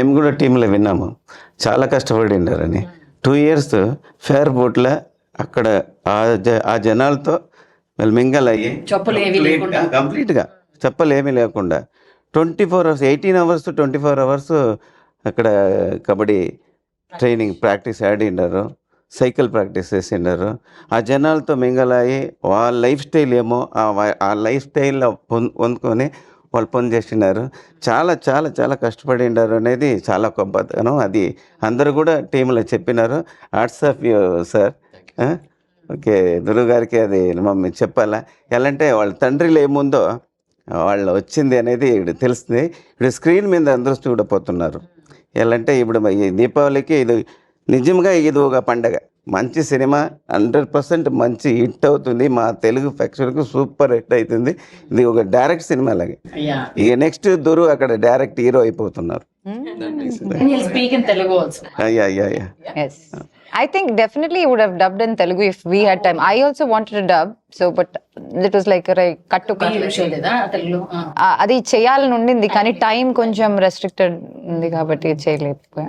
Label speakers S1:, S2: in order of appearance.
S1: మేము కూడా టీంలో విన్నాము. చాలా కష్టపడిండారని. టూ ఇయర్స్ ఫేర్ బోట్లో అక్కడ ఆ జ ఆ జనాలతో వాళ్ళు మింగల్ అయ్యి. కంప్లీట్గా చెప్పలు ఏమీ లేకుండా twenty four hours eighteen hours twenty four hours అక్కడ కబడ్డీ ట్రైనింగ్ ప్రాక్టీస్ ఆడిండారు సైకిల్ ప్రాక్టీస్ చేసిండారు. ఆ జనాలతో మింగలాయి వాళ్ళ లైఫ్ స్టైల్ ఏమో ఆ లైఫ్ స్టైల్లో పొందు పొందుకొని వాళ్ళు పని చేసినారు చాలా చాలా చాలా కష్టపడిండారు అనేది చాలా గొప్పతనం అది అందరూ కూడా టీంలో చెప్పినారు. Hats off you sir okay గురువు గారికి అది మమ్మల్ని చెప్పాలా? ఎలా అంటే వాళ్ళ తండ్రిలో ఏముందో వాళ్ళు వచ్చింది అనేది ఇప్పుడు తెలుస్తుంది. ఇప్పుడు స్క్రీన్ మీద అందరూ చూడపోతున్నారు ఎలా అంటే ఇప్పుడు ఈ దీపావళికి ఇది నిజంగా ఇది ఒక పండగ. మంచి సినిమా హండ్రెడ్ పర్సెంట్ మంచి హిట్ అవుతుంది. మా తెలుగు ప్రేక్షకులకు సూపర్ హిట్ అవుతుంది. ఇది ఒక డైరెక్ట్ సినిమా లాగే
S2: అయ్యా
S1: ఇక నెక్స్ట్ దురు అక్కడ డైరెక్ట్ హీరో అయిపోతున్నారు. అయ్యా అయ్యా అయ్యా
S3: Yes. I think definitely you would have dubbed in Telugu if we had time. I also wanted to dub, so but it was like a cut to cut.
S2: తెలుగులో ఆ.
S3: ఆ, అది చేయాలని ఉండింది కానీ టైం కొంచెం రెస్ట్రిక్టెడ్ ఉంది కాబట్టి చేయలేకపోయా